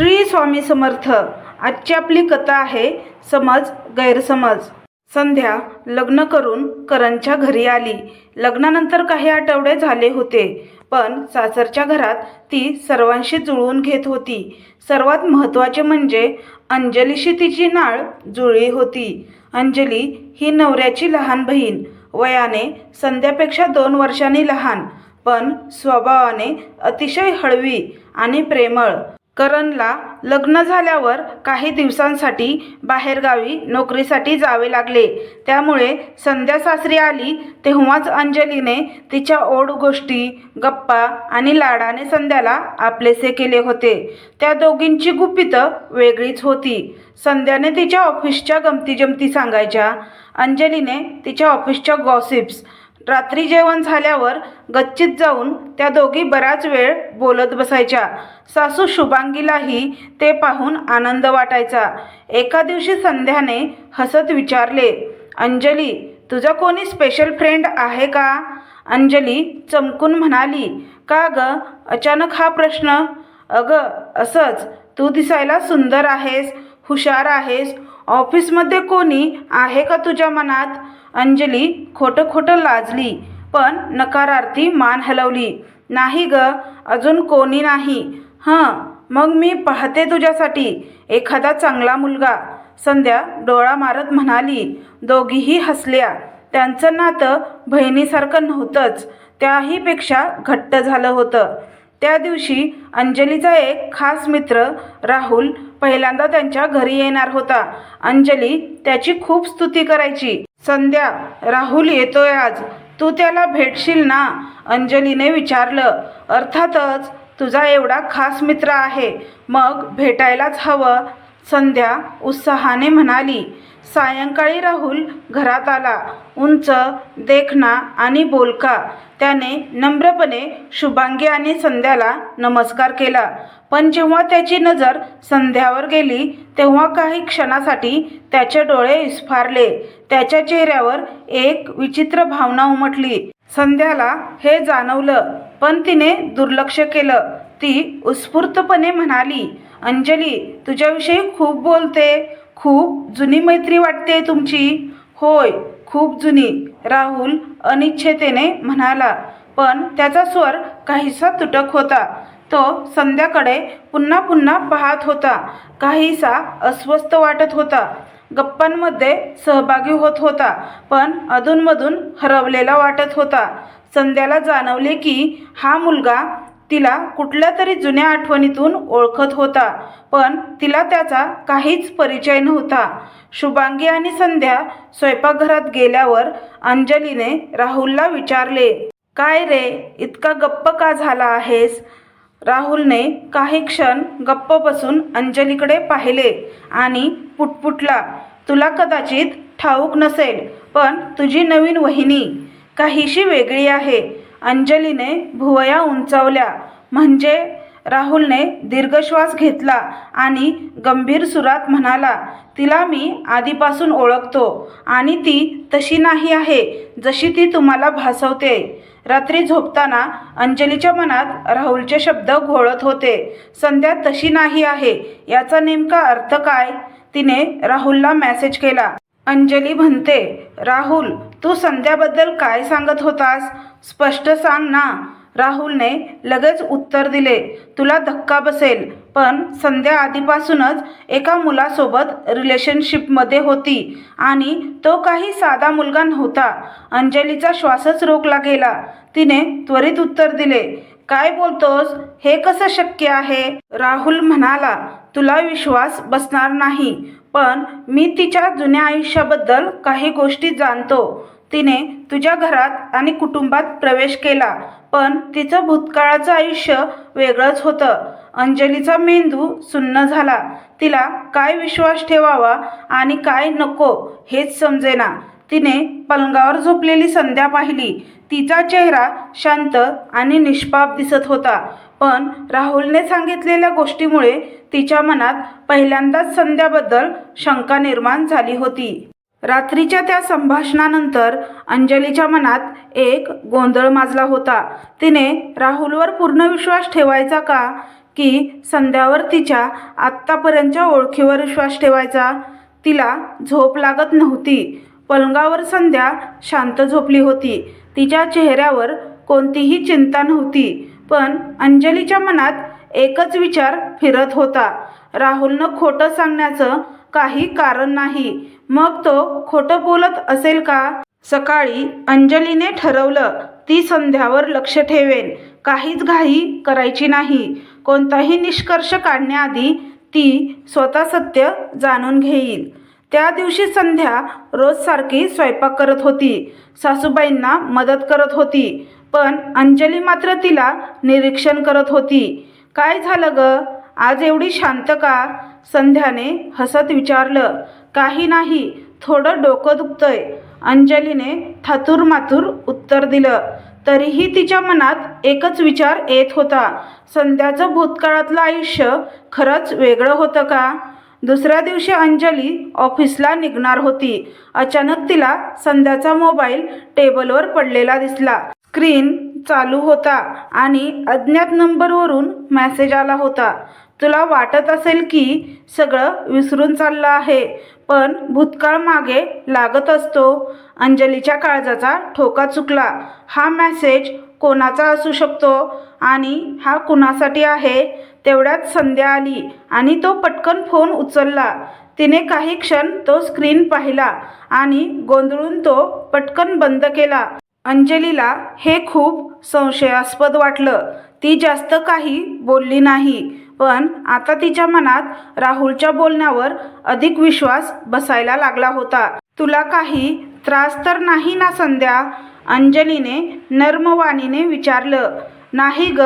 श्री स्वामी समर्थ. आजची आपली कथा आहे समज गैरसमज. संध्या लग्न करून करणच्या घरी आली. लग्नानंतर काही आठवडे झाले होते पण सासरच्या घरात ती सर्वांशी जुळवून घेत होती. सर्वात महत्त्वाचे म्हणजे अंजलीशी तिची नाळ जुळली होती. अंजली ही नवऱ्याची लहान बहीण. वयाने संध्यापेक्षा दोन वर्षांनी लहान पण स्वभावाने अतिशय हळवी आणि प्रेमळ. करणला लग्न झाल्यावर काही दिवसांसाठी बाहेरगावी नोकरीसाठी जावे लागले. त्यामुळे संध्या सासरी आली तेव्हाच अंजलीने तिच्या ओढ गोष्टी गप्पा आणि लाडाने संध्याला आपलेसे केले होते. त्या दोघींची गुपितं वेगळीच होती. संध्याने तिच्या ऑफिसच्या गमतीजमती सांगायच्या. अंजलीने तिच्या ऑफिसच्या गॉसिप्स रात्री जेवण झाल्यावर गच्चीत जाऊन त्या दोघी बराच वेळ बोलत बसायच्या. सासू शुभांगीलाही ते पाहून आनंद वाटायचा. एका दिवशी संध्याने हसत विचारले अंजली तुझा कोणी स्पेशल फ्रेंड आहे का? अंजली चमकून म्हणाली का ग? अचानक हा प्रश्न. अगं असंच. तू दिसायला सुंदर आहेस हुशार आहेस. ऑफिसमध्ये कोणी आहे का तुझ्या मनात? अंजली खोटं खोटं लाजली पण नकारार्थी मान हलवली. नाही ग अजून कोणी नाही. हां मग मी पाहते तुझ्यासाठी एखादा चांगला मुलगा. संध्या डोळा मारत म्हणाली दोघीही हसल्या. त्यांचं नातं बहिणीसारखं नव्हतंच. त्याहीपेक्षा घट्ट झालं होतं. त्या दिवशी अंजलीचा एक खास मित्र राहुल पहिल्यांदा त्यांच्या घरी येणार होता. अंजली त्याची खूप स्तुती करायची. संध्या राहुल येतोय आज. तू त्याला भेटशील ना? अंजलीने विचारलं. अर्थातच तुझा एवढा खास मित्र आहे. मग भेटायलाच हवं. संध्या उत्साहाने म्हणाली. सायंकाळी राहुल घरात आला. उंच देखणा आणि बोलका. त्याने नम्रपणे शुभांगी आणि संध्याला नमस्कार केला. पण जेव्हा त्याची नजर संध्यावर गेली तेव्हा काही क्षणासाठी त्याचे डोळे विस्फारले. त्याच्या चेहऱ्यावर एक विचित्र भावना उमटली. संध्याला हे जाणवलं पण तिने दुर्लक्ष केलं. ती उत्स्फूर्तपणे म्हणाली अंजली तुझ्याविषयी खूप बोलते. खूप जुनी मैत्री वाटते तुमची. होय खूप जुनी. राहुल अनिच्छेतेने म्हणाला पण त्याचा स्वर काहीसा तुटक होता. तो संध्याकडे पुन्हा पुन्हा पाहत होता. काहीसा अस्वस्थ वाटत होता. गप्पांमध्ये सहभागी होत होता पण अधूनमधून हरवलेला वाटत होता. संध्याला जाणवले की हा मुलगा तिला कुठल्या तरी जुन्या आठवणीतून ओळखत होता पण तिला त्याचा काहीच परिचय नव्हता. शुभांगी आणि संध्या स्वयंपाकघरात गेल्यावर अंजलीने राहुलला विचारले काय रे इतका गप्प का झाला आहेस? राहुलने काही क्षण गप्प बसून अंजलीकडे पाहिले आणि पुटपुटला तुला कदाचित ठाऊक नसेल पण तुझी नवीन वहिनी काहीशी वेगळी आहे. अंजलीने भुवया उंचावल्या. म्हणजे राहुलने दीर्घश्वास घेतला आणि गंभीर सुरात म्हणाला तिला मी आधीपासून ओळखतो आणि ती तशी नाही आहे जशी ती तुम्हाला भासवते. रात्री झोपताना अंजलीच्या मनात राहुलचे शब्द घोळत होते संध्या तशी नाही आहे याचा नेमका अर्थ काय? तिने राहुलला मेसेज केला. अंजली म्हणते राहुल तू संध्याबद्दल काय सांगत होतास? स्पष्ट सांग ना. राहुलने लगेच उत्तर दिले तुला धक्का बसेल पण संध्या आधीपासूनच एका मुलासोबत रिलेशनशिपमध्ये होती आणि तो काही साधा मुलगा नव्हता. अंजलीचा श्वासच रोखला गेला तिने त्वरित उत्तर दिले काय बोलतोस? हे कसं शक्य आहे? राहुल म्हणाला तुला विश्वास बसणार नाही. पण मी तिच्या जुन्या आयुष्याबद्दल काही गोष्टी जाणतो. तिने तुझ्या घरात आणि कुटुंबात प्रवेश केला पण तिचं भूतकाळाचं आयुष्य वेगळंच होतं. अंजलीचा मेंदू सुन्न झाला. तिला काय विश्वास ठेवावा आणि काय नको हेच समजेना. तिने पलंगावर झोपलेली संध्या पाहिली. तिचा चेहरा शांत आणि निष्पाप दिसत होता. पण राहुलने सांगितलेल्या गोष्टीमुळे तिच्या मनात पहिल्यांदाच संध्याबद्दल शंका निर्माण झाली होती. रात्रीच्या त्या संभाषणानंतर अंजलीच्या मनात एक गोंधळ माजला होता. तिने राहुलवर पूर्ण विश्वास ठेवायचा का? की संध्यावर तिच्या आत्तापर्यंतच्या ओळखीवर विश्वास ठेवायचा? तिला झोप लागत नव्हती. पलंगावर संध्या शांत झोपली होती. तिच्या चेहऱ्यावर कोणतीही चिंता नव्हती. पण अंजलीच्या मनात एकच विचार फिरत होता. राहुलनं खोटं सांगण्याचं काही कारण नाही. मग तो खोटं बोलत असेल का? सकाळी अंजलीने ठरवलं ती संध्यावर लक्ष ठेवेन. काहीच घाई करायची नाही. कोणताही निष्कर्ष काढण्याआधी ती स्वतः सत्य जाणून घेईल. त्या दिवशी संध्या रोजसारखी स्वयंपाक करत होती. सासूबाईंना मदत करत होती. पण अंजली मात्र तिला निरीक्षण करत होती. काय झालं ग? आज एवढी शांत का? संध्याने हसत विचारलं. काही नाही थोडं डोकं दुखतंय. अंजलीने थातूर मातूर उत्तर दिलं. तरीही तिच्या मनात एकच विचार येत होता. संध्याचं भूतकाळातलं आयुष्य खरंच वेगळं होतं का? दुसऱ्या दिवशी अंजली ऑफिसला निघणार होती. अचानक तिला संध्याचा मोबाईल टेबलवर पडलेला दिसला. स्क्रीन चालू होता आणि अज्ञात नंबरवरून मॅसेज आला होता. तुला वाटत असेल की सगळं विसरून चाललं आहे पण भूतकाळ मागे लागत असतो. अंजलीच्या काळजाचा ठोका चुकला. हा मॅसेज कोणाचा असू शकतो आणि हा कुणासाठी आहे? तेवढ्यात संध्या आली आणि तो पटकन फोन उचलला. तिने काही क्षण तो स्क्रीन पाहिला आणि गोंधळून तो पटकन बंद केला. अंजलीला हे खूप संशयास्पद वाटलं. ती जास्त काही बोलली नाही पण आता तिच्या मनात राहुलच्या बोलण्यावर अधिक विश्वास बसायला लागला होता. तुला काही त्रास तर नाही ना संध्या? अंजलीने नर्मवाणीने विचारलं. नाही ग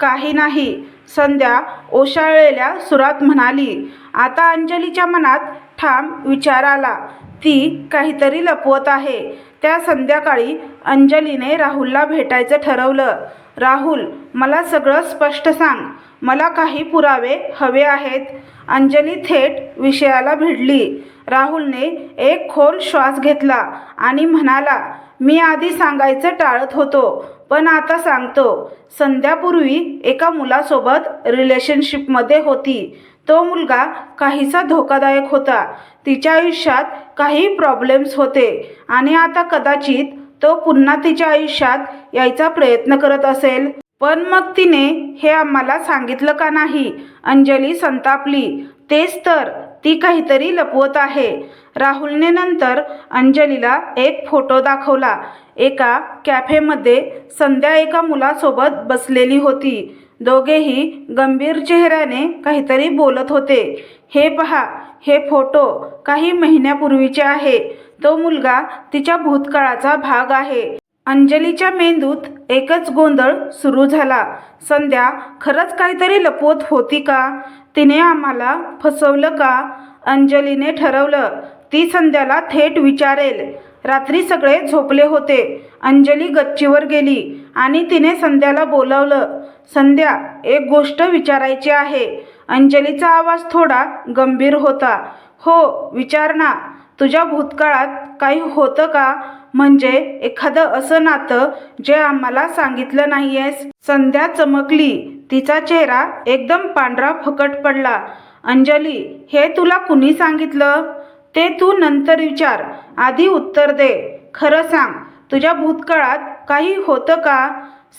काही नाही संध्या ओशाळलेल्या सुरात म्हणाली. आता अंजलीच्या मनात ठाम विचार आला. ती काहीतरी लपवत आहे. त्या संध्याकाळी अंजलीने राहुलला भेटायचं ठरवलं. राहुल मला सगळं स्पष्ट सांग. मला काही पुरावे हवे आहेत. अंजली थेट विषयाला भिडली. राहुलने एक खोल श्वास घेतला आणि म्हणाला मी आधी सांगायचं टाळत होतो पण आता सांगतो. संध्यापूर्वी एका मुलासोबत रिलेशनशिपमध्ये होती. तो मुलगा काहीसा धोकादायक होता. तिच्या आयुष्यात काही प्रॉब्लेम्स होते आणि आता कदाचित तो पुन्हा तिच्या आयुष्यात यायचा प्रयत्न करत असेल. पण मग तिने हे आम्हाला सांगितलं का नाही? अंजली संतापली. तेच तर ती काहीतरी लपवत आहे. राहुलने नंतर अंजलीला एक फोटो दाखवला. एका कॅफेमध्ये संध्या एका मुलासोबत बसलेली होती. दोघेही गंभीर चेहऱ्याने काहीतरी बोलत होते. हे पहा हे फोटो काही महिन्यापूर्वीचे आहे. तो मुलगा तिच्या भूतकाळाचा भाग आहे. अंजलीच्या मेंदूत एकच गोंधळ सुरू झाला. संध्या खरंच काहीतरी लपवत होती का? तिने आम्हाला फसवलं का? अंजलीने ठरवलं ती संध्याला थेट विचारेल. रात्री सगळे झोपले होते. अंजली गच्चीवर गेली. आणि तिने संध्याला बोलावलं संध्या एक गोष्ट विचारायची आहे. अंजलीचा आवाज थोडा गंभीर होता. हो विचार ना तुझ्या भूतकाळात काही होतं का? म्हणजे एखादं असं नातं जे आम्हाला सांगितलं नाही आहेस संध्या चमकली. तिचा चेहरा एकदम पांढरा फकट पडला. अंजली हे तुला कुणी सांगितलं? ते तू नंतर विचार. आधी उत्तर दे. खरं सांग तुझ्या भूतकाळात काही होतं का?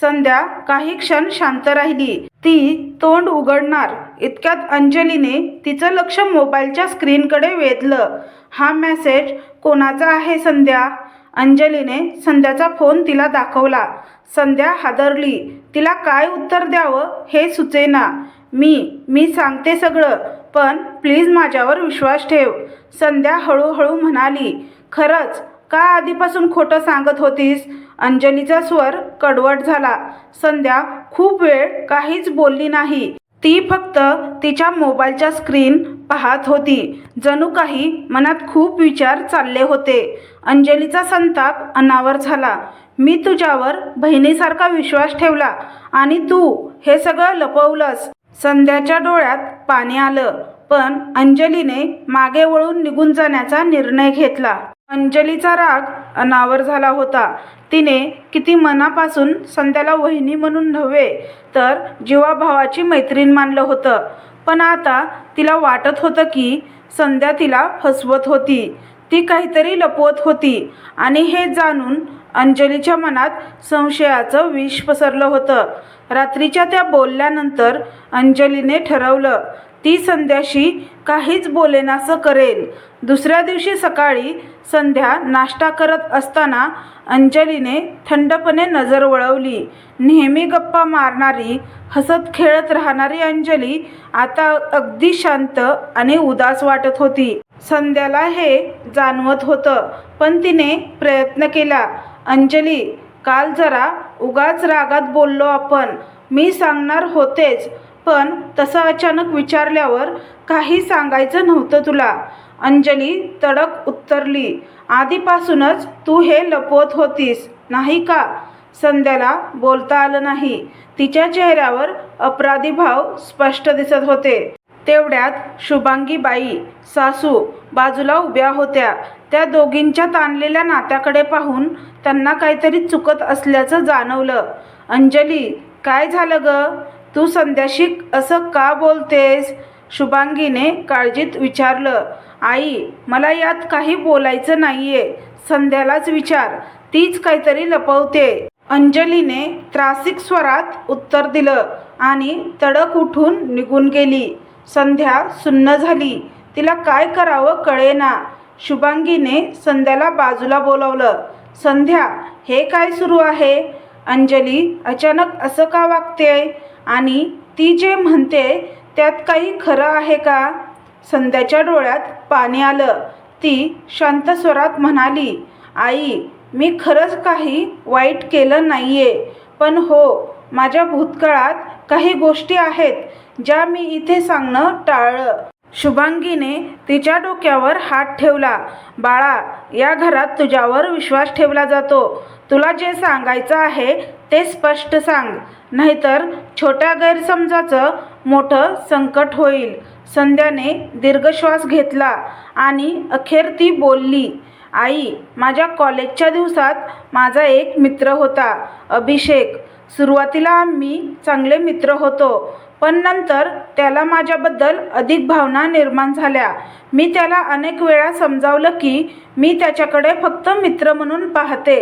संध्या काही क्षण शांत राहिली. ती तोंड उघडणार. इतक्यात अंजलीने तिचं लक्ष मोबाईलच्या स्क्रीनकडे वेधलं. हा मेसेज कोणाचा आहे संध्या? अंजलीने संध्याचा फोन तिला दाखवला. संध्या हादरली. तिला काय उत्तर द्यावं हे सुचेना. मी मी सांगते सगळं पण प्लीज माझ्यावर विश्वास ठेव. संध्या हळूहळू म्हणाली खरंच का आधीपासून खोटं सांगत होतीस? अंजलीचा स्वर कडवट झाला. संध्या खूप वेळ काहीच बोलली नाही. ती फक्त तिच्या मोबाईलच्या स्क्रीन पाहत होती. जणू काही मनात खूप विचार चालले होते. अंजलीचा संताप अनावर झाला. मी तुझ्यावर बहिणीसारखा विश्वास ठेवला आणि तू हे सगळं लपवलंस. संध्याच्या डोळ्यात पाणी आलं. पण अंजलीने मागे वळून निघून जाण्याचा निर्णय घेतला. अंजलीचा राग अनावर झाला होता. तिने किती मनापासून संध्याला वहिनी म्हणून नव्हे तर जीवाभावाची मैत्रीण मानलं होतं. पण आता तिला वाटत होतं की संध्या तिला फसवत होती. ती काहीतरी लपवत होती आणि हे जाणून अंजलीच्या मनात संशयाचं विष पसरलं होतं. रात्रीच्या त्या बोलल्यानंतर अंजलीने ठरवलं ती संध्याशी काहीच बोलेनासं करेल. दुसऱ्या दिवशी सकाळी संध्या नाश्ता करत असताना अंजलीने थंडपणे नजर वळवली. नेहमी गप्पा मारणारी हसत खेळत राहणारी अंजली आता अगदी शांत आणि उदास वाटत होती. संध्याला हे जाणवत होतं पण तिने प्रयत्न केला. अंजली काल जरा उगाच रागात बोललो आपण. मी सांगणार होतेच पण तसं अचानक विचारल्यावर काही सांगायचं नव्हतं तुला. अंजली तडक उत्तरली आधीपासूनच तू हे लपवत होतीस नाही का? संध्याला बोलता आलं नाही. तिच्या चेहऱ्यावर अपराधी भाव स्पष्ट दिसत होते. तेवढ्यात शुभांगी बाई सासू बाजूला उभ्या होत्या. त्या दोघींच्या ताणलेल्या नात्याकडे पाहून त्यांना काहीतरी चुकत असल्याचं जाणवलं. अंजली काय झालं ग? तू संध्याशी असं का बोलतेस? शुभांगीने काळजीत विचारलं. आई मला यात काही बोलायचं नाहीये. संध्यालाच विचार. तीच काहीतरी लपवते. अंजलीने त्रासिक स्वरात उत्तर दिलं आणि तडक उठून निघून गेली. संध्या सुन्न झाली. तिला काय करावं कळेना. शुभांगीने संध्याला बाजूला बोलवलं. संध्या हे काय सुरू आहे? अंजली अचानक असं का वागते आणि ती जे म्हणते त्यात काही खरं आहे का? संध्याच्या डोळ्यात पाणी आलं. ती शांत स्वरात म्हणाली आई मी खरंच काही वाईट केलं नाही आहे पण हो माझ्या भूतकाळात काही गोष्टी आहेत ज्या मी इथे सांगणं टाळलं. शुभांगीने तिच्या डोक्यावर हात ठेवला बाळा या घरात तुझ्यावर विश्वास ठेवला जातो. तुला जे सांगायचं आहे ते स्पष्ट सांग. नाहीतर छोट्या गैरसमजाचं मोठं संकट होईल. संध्याने दीर्घ श्वास घेतला आणि अखेर ती बोलली आई माझ्या कॉलेजच्या दिवसात माझा एक मित्र होता अभिषेक. सुरुवातीला आम्ही चांगले मित्र होतो. पण नंतर त्याला माझ्याबद्दल अधिक भावना निर्माण झाल्या. मी त्याला अनेक वेळा समजावलं की मी त्याच्याकडे फक्त मित्र म्हणून पाहते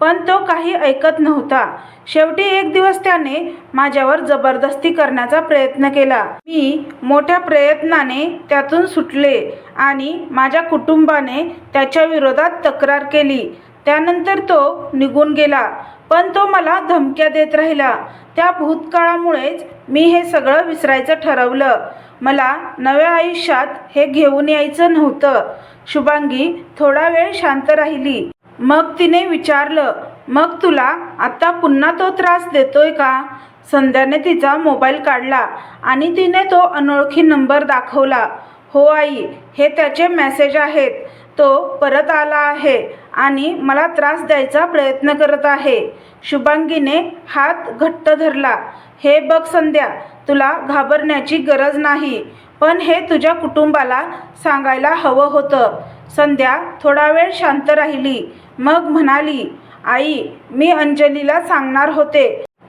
पण तो काही ऐकत नव्हता. शेवटी एक दिवस त्याने माझ्यावर जबरदस्ती करण्याचा प्रयत्न केला. मी मोठ्या प्रयत्नाने त्यातून सुटले आणि माझ्या कुटुंबाने त्याच्या विरोधात तक्रार केली. त्यानंतर तो निघून गेला. पण तो मला धमक्या देत राहिला. त्या भूतकाळामुळेच मी हे सगळं विसरायचं ठरवलं. मला नव्या आयुष्यात हे घेऊन यायचं नव्हतं. शुभांगी थोडा वेळ शांत राहिली. मग तिने विचारलं मग तुला आता पुन्हा तो त्रास देतोय का? संध्याने तिचा मोबाईल काढला आणि तिने तो अनोळखी नंबर दाखवला. हो आई हे त्याचे मेसेज आहेत. तो परत आला आहे. आणि मला त्रास द्यायचा प्रयत्न करत आहे. शुभांगीने हात घट्ट धरला. हे बघ संध्या तुला घाबरण्याची गरज नाही पण हे तुझ्या कुटुंबाला सांगायला हवं होतं संध्या थोडा वेळ शांत राहिली. मग म्हणाली आई मी अंजलीला सांगणार होते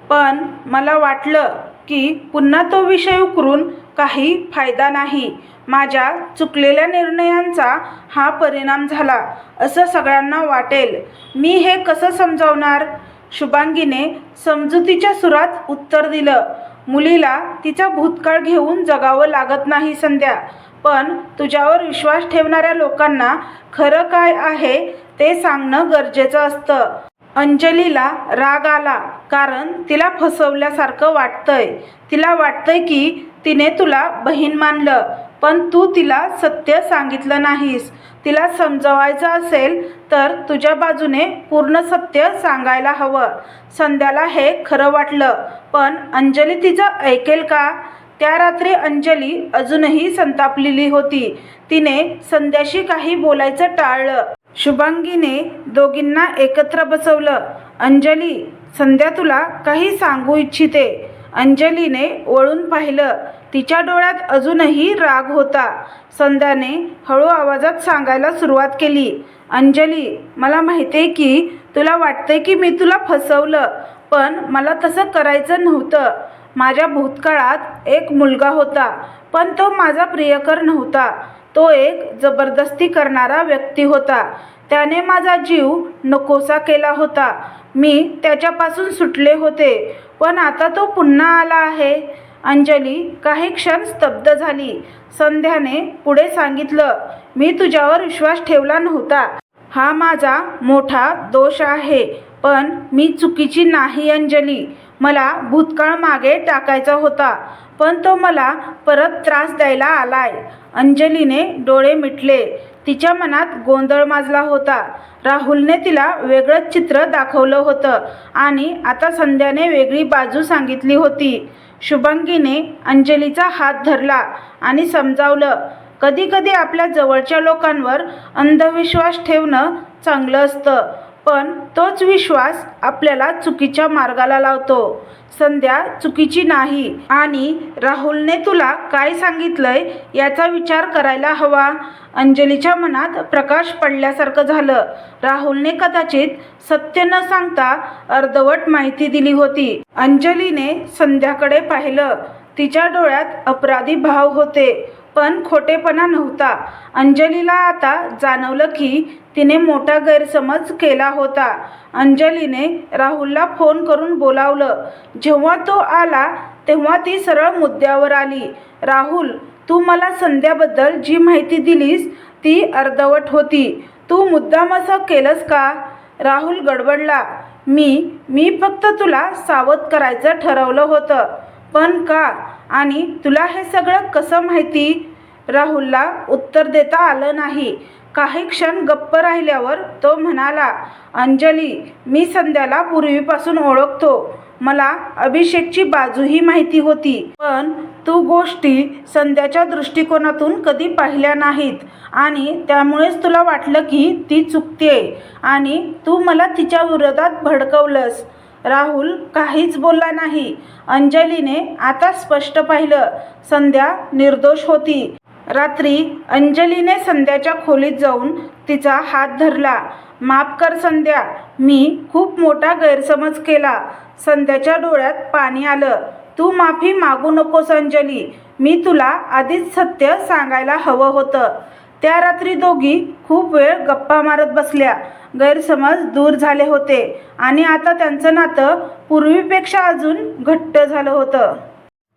पण मला वाटलं की पुन्हा तो विषय उकरून काही फायदा नाही. माझ्या चुकलेल्या निर्णयांचा हा परिणाम झाला असं सगळ्यांना वाटेल. मी हे कसं समजावणार? शुभांगीने समजुतीच्या सुरात उत्तर दिलं. मुलीला तिचा भूतकाळ घेऊन जगावं लागत नाही संध्या पण तुझ्यावर विश्वास ठेवणाऱ्या लोकांना खरं काय आहे ते सांगणं गरजेचं असतं. अंजलीला राग आला कारण तिला फसवल्यासारखं वाटतंय. तिला वाटतंय की तिने तुला बहीण मानलं. पण तू तिला सत्य सांगितलं नाहीस. तिला समजवायचं असेल तर तुझ्या बाजूने पूर्ण सत्य सांगायला हवं. संध्याला हे खरं वाटलं. पण अंजली तिचं ऐकेल का? त्या रात्री अंजली अजूनही संतापलेली होती. तिने संध्याशी काही बोलायचं टाळलं. शुभांगीने दोघींना एकत्र बसवलं. अंजली संध्या तुला काही सांगू इच्छिते. अंजलीने वळून पाहिलं. तिच्या डोळ्यात अजूनही राग होता. संध्याने हळू आवाजात सांगायला सुरुवात केली. अंजली मला माहिती आहे की तुला वाटते की मी तुला फसवलं पण मला तसं करायचं नव्हतं. माझ्या भूतकाळात एक मुलगा होता पण तो माझा प्रियकर नव्हता. तो एक जबरदस्ती करणारा व्यक्ती होता. त्याने माझा जीव नकोसा केला होता. मी त्याच्यापासून सुटले होते पण आता तो पुन्हा आला आहे. अंजली काही क्षण स्तब्ध झाली. संध्याने पुढे सांगितलं मी तुझ्यावर विश्वास ठेवला नव्हता. हा माझा मोठा दोष आहे पण मी चुकीची नाही अंजली. मला भूतकाळ मागे टाकायचा होता पण तो मला परत त्रास द्यायला आलाय. अंजलीने डोळे मिटले. तिच्या मनात गोंधळ माजला होता. राहुलने तिला वेगळंच चित्र दाखवलं होतं आणि आता संध्याने वेगळी बाजू सांगितली होती. शुभांगीने अंजलीचा हात धरला आणि समजावलं कधीकधी आपल्या जवळच्या लोकांवर अंधविश्वास ठेवणं चांगलं असतं. पण तोच विश्वास आपल्याला चुकीच्या मार्गाला लावतो. संध्या चुकीची नाही. आणि राहुलने तुला काय सांगितलंय याचा विचार करायला हवा. अंजलीच्या मनात प्रकाश पडल्यासारखं झालं. राहुलने कदाचित सत्य न सांगता अर्धवट माहिती दिली होती. अंजलीने संध्याकडे पाहिलं. तिच्या डोळ्यात अपराधी भाव होते. पण खोटेपणा नव्हता. अंजलीला आता जाणवलं की तिने मोठा गैरसमज केला होता. अंजलीने राहुलला फोन करून बोलावलं. जेव्हा तो आला तेव्हा ती सरळ मुद्द्यावर आली. राहुल तू मला संध्याबद्दल जी माहिती दिलीस ती अर्धवट होती. तू मुद्दाम असं केलंस का? राहुल गडबडला. मी मी फक्त तुला सावध करायचं ठरवलं होतं. पण का? आणि तुला हे सगळं कसं माहिती? राहुलला उत्तर देता आलं नाही. काही क्षण गप्प राहिल्यावर तो म्हणाला अंजली मी संध्याला पूर्वीपासून ओळखतो. मला अभिषेकची बाजूही माहिती होती. पण तू गोष्टी संध्याच्या दृष्टिकोनातून कधी पाहिल्या नाहीत आणि त्यामुळेच तुला वाटलं की ती चुकते आणि तू मला तिच्या विरोधात भडकवलंस. राहुल काहीच बोलला नाही. अंजलीने आता स्पष्ट पाहिलं. संध्या निर्दोष होती. रात्री अंजलीने संध्याच्या खोलीत जाऊन तिचा हात धरला. माफ कर संध्या. मी खूप मोठा गैरसमज केला. संध्याच्या डोळ्यात पाणी आलं. तू माफी मागू नकोस अंजली. मी तुला आधीच सत्य सांगायला हवं होतं. त्या रात्री दोघी खूप वेळ गप्पा मारत बसल्या. गैरसमज दूर झाले होते आणि आता त्यांचं नातं पूर्वीपेक्षा अजून घट्ट झालं होतं.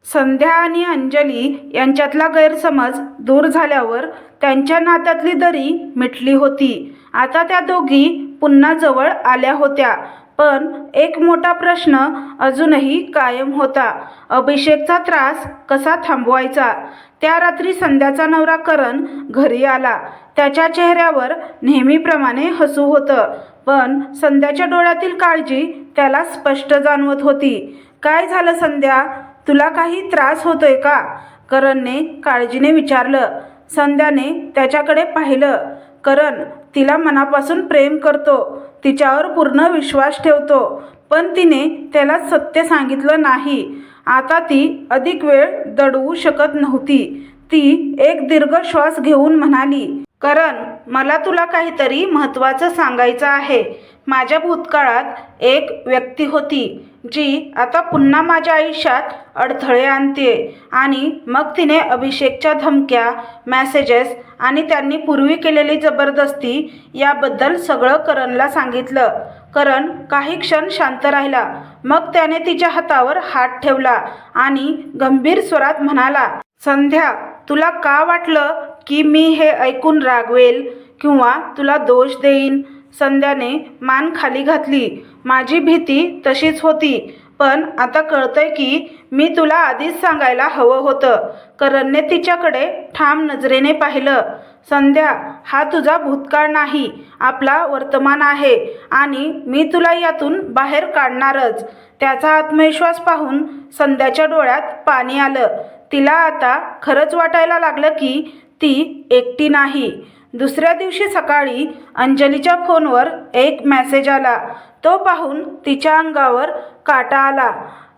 संध्या आणि अंजली यांच्यातला गैरसमज दूर झाल्यावर त्यांच्या नात्यातली दरी मिटली होती. आता त्या दोघी पुन्हा जवळ आल्या होत्या. पण एक मोठा प्रश्न अजूनही कायम होता. अभिषेकचा त्रास कसा थांबवायचा? त्या रात्री संध्याचा नवरा करण घरी आला. त्याच्या चेहऱ्यावर नेहमीप्रमाणे हसू होतं. पण संध्याच्या डोळ्यातील काळजी त्याला स्पष्ट जाणवत होती. काय झालं संध्या? तुला काही त्रास होतोय का? करणने काळजीने विचारलं. संध्याने त्याच्याकडे पाहिलं. करण तिला मनापासून प्रेम करतो. तिच्यावर पूर्ण विश्वास ठेवतो पण तिने त्याला सत्य सांगितलं नाही. आता ती अधिक वेळ दडवू शकत नव्हती. ती एक दीर्घ श्वास घेऊन म्हणाली करण मला तुला काहीतरी महत्त्वाचं सांगायचं आहे. माझ्या भूतकाळात एक व्यक्ती होती. जी आता पुन्हा माझ्या आयुष्यात अडथळे आणते आणि मग तिने अभिषेकच्या धमक्या मॅसेजेस आणि त्यांनी पूर्वी केलेली जबरदस्ती याबद्दल सगळं करणला सांगितलं. करण काही क्षण शांत राहिला. मग त्याने तिच्या हातावर हात ठेवला आणि गंभीर स्वरात म्हणाला संध्या तुला का वाटलं की मी हे ऐकून रागवेल किंवा तुला दोष देईन? संध्याने मान खाली घातली. माझी भीती तशीच होती. पण आता कळतंय की मी तुला आधीच सांगायला हवं होतं. करणने तिच्याकडे ठाम नजरेने पाहिलं. संध्या हा तुझा भूतकाळ नाही. आपला वर्तमान आहे आणि मी तुला यातून बाहेर काढणारच. त्याचा आत्मविश्वास पाहून संध्याच्या डोळ्यात पाणी आलं. तिला आता खरंच वाटायला लागलं की ती एकटी नाही. दुसऱ्या दिवशी सकाळी अंजलीच्या फोनवर एक मेसेज आला. तो पाहून तिच्या अंगावर काटा आला.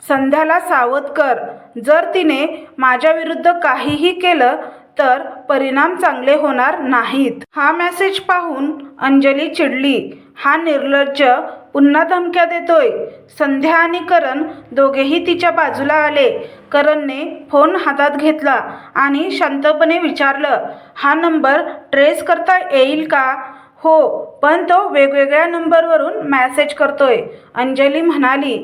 संध्याला सावध कर. जर तिने माझ्याविरुद्ध काहीही केलं तर परिणाम चांगले होणार नाहीत. हा मेसेज पाहून अंजली चिडली. हा निर्लज्ज पुन्हा धमक्या देतोय. संध्या आणि करण दोघेही तिच्या बाजूला आले. करणने फोन हातात घेतला आणि शांतपणे विचारलं हा नंबर ट्रेस करता येईल का? हो पण तो वेगवेगळ्या नंबरवरून मॅसेज करतोय अंजली म्हणाली.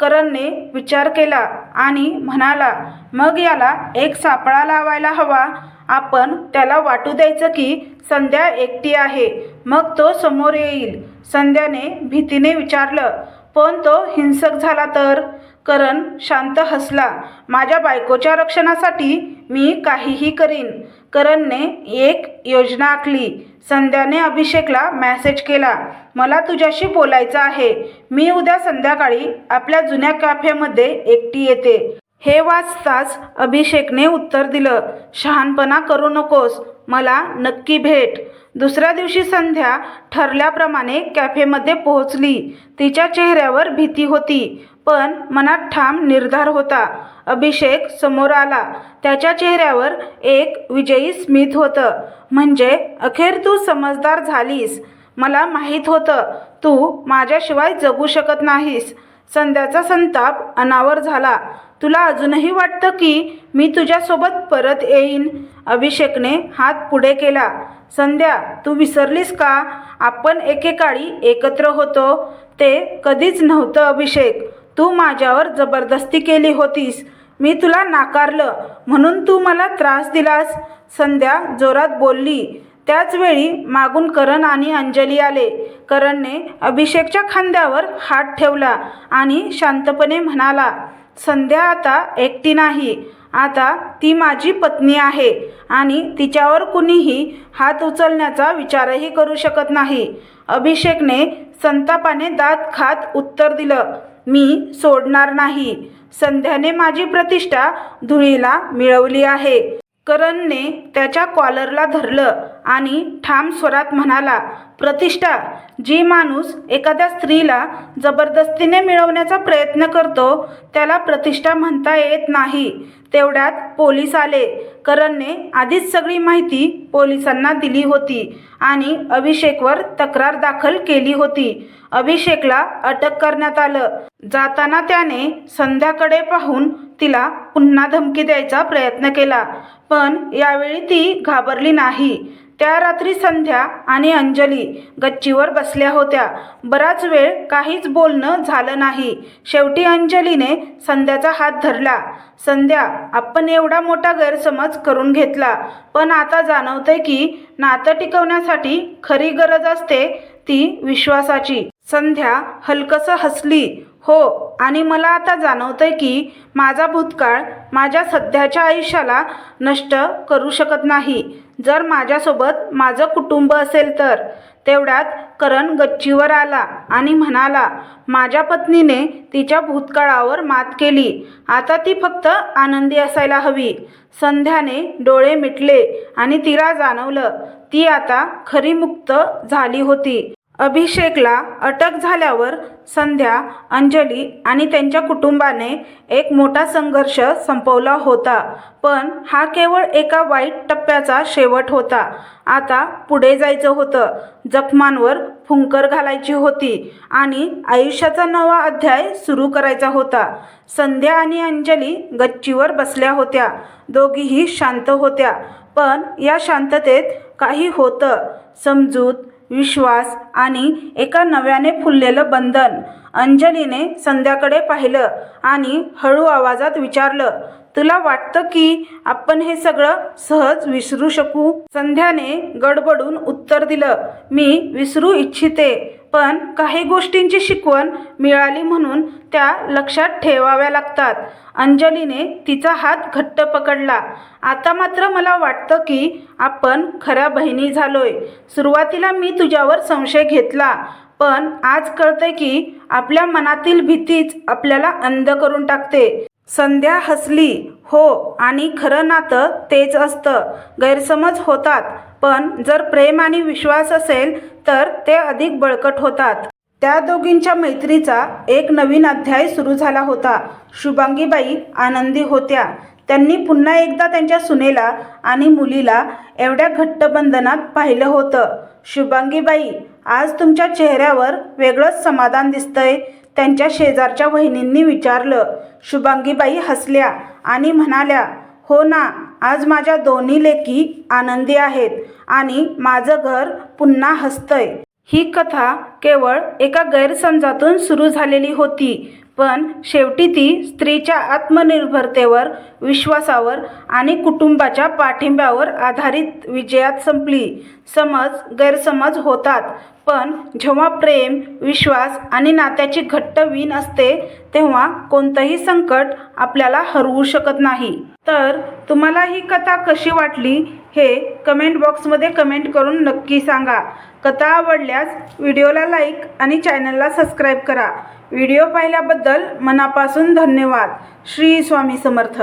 करणने विचार केला आणि म्हणाला मग याला एक सापळा लावायला हवा. आपण त्याला वाटू द्यायचं की संध्या एकटी आहे. मग तो समोर येईल. संध्याने भीतीने विचारलं पण तो हिंसक झाला तर? करण शांत हसला. माझ्या बायकोच्या रक्षणासाठी मी काहीही करीन. करणने एक योजना आखली. संध्याने अभिषेकला मॅसेज केला मला तुझ्याशी बोलायचं आहे. मी उद्या संध्याकाळी आपल्या जुन्या कॅफेमध्ये एकटी येते. हे वाचताच अभिषेकने उत्तर दिलं शहाणपणा करू नकोस. मला नक्की भेट. दुसऱ्या दिवशी संध्या ठरल्याप्रमाणे कॅफेमध्ये पोहोचली. तिच्या चेहऱ्यावर भीती होती पण मनात ठाम निर्धार होता. अभिषेक समोर आला. त्याच्या चेहऱ्यावर एक विजयी स्मित होतं. म्हणजे अखेर तू समजदार झालीस. मला माहीत होतं तू माझ्याशिवाय जगू शकत नाहीस. संध्याचा संताप अनावर झाला. तुला अजूनही वाटतं की मी तुझ्यासोबत परत येईन? अभिषेकने हात पुढे केला. संध्या तू विसरलीस का? आपण एकेकाळी एकत्र होतो. ते कधीच नव्हतं अभिषेक. तू माझ्यावर जबरदस्ती केली होतीस. मी तुला नाकारलं. म्हणून तू मला त्रास दिलास. संध्या जोरात बोलली. त्याचवेळी मागून करण आणि अंजली आले. करणने अभिषेकच्या खांद्यावर हात ठेवला आणि शांतपणे म्हणाला संध्या आता एकटी नाही. आता ती माझी पत्नी आहे आणि तिच्यावर कुणीही हात उचलण्याचा विचारही करू शकत नाही. अभिषेकने संतापाने दात खात उत्तर दिलं मी सोडणार नाही. संध्याने माझी प्रतिष्ठा धुळीला मिळवली आहे. करणने त्याच्या कॉलरला धरलं आणि ठाम स्वरात म्हणाला प्रतिष्ठा जी माणूस एखाद्या स्त्रीला जबरदस्तीने मिळवण्याचा प्रयत्न करतो त्याला प्रतिष्ठा म्हणता येत नाही. तेवढ्यात पोलीस आले. करणने आधीच सगळी माहिती पोलिसांना दिली होती आणि अभिषेकवर तक्रार दाखल केली होती. अभिषेकला अटक करण्यात आलं. जाताना त्याने संध्याकडे पाहून तिला पुन्हा धमकी द्यायचा प्रयत्न केला पण यावेळी ती घाबरली नाही. त्या रात्री संध्या आणि अंजली गच्चीवर बसल्या होत्या. बराच वेळ काहीच बोलणं झालं नाही. शेवटी अंजलीने संध्याचा हात धरला. संध्या आपण एवढा मोठा गैरसमज करून घेतला पण आता जाणवतंय की नातं टिकवण्यासाठी खरी गरज असते ती विश्वासाची. संध्या हलकसं हसली. हो आणि मला आता जाणवतंय की माझा भूतकाळ माझ्या सध्याच्या आयुष्याला नष्ट करू शकत नाही. जर माझ्यासोबत माझं कुटुंब असेल तर. तेवढ्यात करण गच्चीवर आला आणि म्हणाला माझ्या पत्नीने तिच्या भूतकाळावर मात केली. आता ती फक्त आनंदी असायला हवी. संध्याने डोळे मिटले आणि तिला जाणवलं ती आता खरी मुक्त झाली होती. अभिषेकला अटक झाल्यावर संध्या अंजली आणि त्यांच्या कुटुंबाने एक मोठा संघर्ष संपवला होता. पण हा केवळ एका वाईट टप्प्याचा शेवट होता. आता पुढे जायचं होतं. जखमांवर फुंकर घालायची होती आणि आयुष्याचा नवा अध्याय सुरू करायचा होता. संध्या आणि अंजली गच्चीवर बसल्या होत्या. दोघीही शांत होत्या. पण या शांततेत काही होतं. समजूत विश्वास आणि एका नव्याने फुललेलं बंधन. अंजलीने संध्याकडे पाहिलं आणि हळू आवाजात विचारलं तुला वाटतं की आपण हे सगळं सहज विसरू शकू? संध्याने गडबडून उत्तर दिलं मी विसरू इच्छिते. पण काही गोष्टींची शिकवण मिळाली म्हणून त्या लक्षात ठेवाव्या लागतात. अंजलीने तिचा हात घट्ट पकडला. आता मात्र मला वाटतं की आपण खऱ्या बहिणी झालोय. सुरुवातीला मी तुझ्यावर संशय घेतला पण आज कळतंय की आपल्या मनातील भीतीच आपल्याला अंध करून टाकते. संध्या हसली हो आणि खरं नातं तेच असतं. गैरसमज होतात पण जर प्रेम आणि विश्वास असेल तर ते अधिक बळकट होतात. त्या दोघींच्या मैत्रीचा एक नवीन अध्याय सुरू झाला होता. शुभांगीबाई आनंदी होत्या. त्यांनी पुन्हा एकदा त्यांच्या सुनेला आणि मुलीला एवढ्या घट्ट बंधनात पाहिलं होतं. शुभांगीबाई आज तुमच्या चेहऱ्यावर वेगळंच समाधान दिसतंय त्यांच्या शेजारच्या वहिनींनी विचारलं. शुभांगीबाई हसल्या आणि म्हणाल्या हो ना आज माझ्या दोन्ही लेकी आनंदी आहेत आणि माझं घर पुन्हा हसतंय. ही कथा केवळ एका गैरसमजातून सुरू झालेली होती पण शेवटी ती स्त्रीच्या आत्मनिर्भरतेवर विश्वासावर आणि कुटुंबाच्या पाठिंब्यावर आधारित विजयात संपली. समज गैरसमज होतात पण जेव्हा प्रेम विश्वास आणि नात्याची घट्ट वीण असते तेव्हा कोणतंही संकट आपल्याला हरवू शकत नाही. तर तुम्हाला ही कथा कशी वाटली हे कमेंट बॉक्समध्ये कमेंट करून नक्की सांगा. कथा आवडल्यास व्हिडिओला लाईक आणि चॅनलला सबस्क्राईब करा. व्हिडिओ पाहिल्याबद्दल मनापासून धन्यवाद. श्री स्वामी समर्थ.